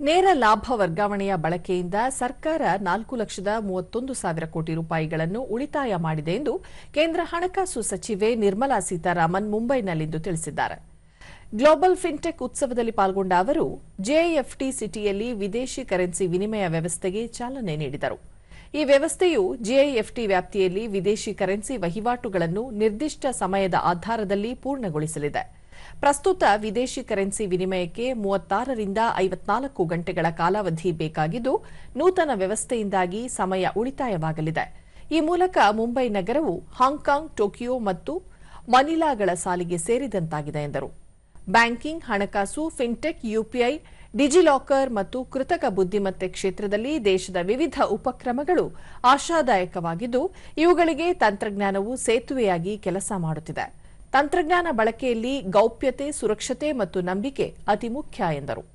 ನೇರ ಲಾಭ ವರ್ಗಾವಣೆಯ ಬಳಕೆಯಿಂದ ಸರ್ಕಾರ ನಾಲ್ಕು ಲಕ್ಷದ ಮೂವತ್ತೊಂದು ಸಾವಿರ ಕೋಟಿ ರೂಪಾಯಿಗಳನ್ನು ಉಳಿತಾಯ ಮಾಡಿದೆ ಎಂದು ಕೇಂದ್ರ ಹಣಕಾಸು ಸಚಿವೆ ನಿರ್ಮಲಾ ಸೀತಾರಾಮನ್ ಮುಂಬೈನಲ್ಲಿಂದು ತಿಳಿಸಿದ್ದಾರೆ. ಗ್ಲೋಬಲ್ ಫಿನ್ಟೆಕ್ ಉತ್ಸವದಲ್ಲಿ ಪಾಲ್ಗೊಂಡ ಅವರು ಜೆಎಫ್ಟಿ ಸಿಟಿಯಲ್ಲಿ ವಿದೇಶಿ ಕರೆನ್ಸಿ ವಿನಿಮಯ ವ್ಯವಸ್ಥೆಗೆ ಚಾಲನೆ ನೀಡಿದರು. ಈ ವ್ಯವಸ್ಥೆಯು ಜೆಎಫ್ಟಿ ವ್ಯಾಪ್ತಿಯಲ್ಲಿ ವಿದೇಶಿ ಕರೆನ್ಸಿ ವಹಿವಾಟುಗಳನ್ನು ನಿರ್ದಿಷ್ಟ ಸಮಯದ ಆಧಾರದಲ್ಲಿ ಪೂರ್ಣಗೊಳಿಸಲಿದೆ. ಪ್ರಸ್ತುತ ವಿದೇಶಿ ಕರೆನ್ಸಿ ವಿನಿಮಯಕ್ಕೆ ಮೂವತ್ತಾರರಿಂದ ಐವತ್ನಾಲ್ಕು ಗಂಟೆಗಳ ಕಾಲಾವಧಿ ಬೇಕಾಗಿದ್ದು, ನೂತನ ವ್ಯವಸ್ಥೆಯಿಂದಾಗಿ ಸಮಯ ಉಳಿತಾಯವಾಗಲಿದೆ. ಈ ಮೂಲಕ ಮುಂಬೈ ನಗರವು ಹಾಂಗ್ಕಾಂಗ್, ಟೋಕಿಯೋ ಮತ್ತು ಮನಿಲಾಗಳ ಸಾಲಿಗೆ ಸೇರಿದಂತಾಗಿದೆ ಎಂದರು. ಬ್ಯಾಂಕಿಂಗ್, ಹಣಕಾಸು, ಫಿನ್ಟೆಕ್, ಯುಪಿಐ, ಡಿಜಿಲಾಕರ್ ಮತ್ತು ಕೃತಕ ಬುದ್ದಿಮತ್ತೆ ಕ್ಷೇತ್ರದಲ್ಲಿ ದೇಶದ ವಿವಿಧ ಉಪಕ್ರಮಗಳು ಆಶಾದಾಯಕವಾಗಿದ್ದು, ಇವುಗಳಿಗೆ ತಂತ್ರಜ್ಞಾನವು ಸೇತುವೆಯಾಗಿ ಕೆಲಸ ಮಾಡುತ್ತಿದೆ. ತಂತ್ರಜ್ಞಾನ ಬಳಕೆಯಲ್ಲಿ ಗೌಪ್ಯತೆ ಸುರಕ್ಷತೆ ಮತ್ತು ನಂಬಿಕೆ ಅತಿ ಮುಖ್ಯ ಎಂದರು.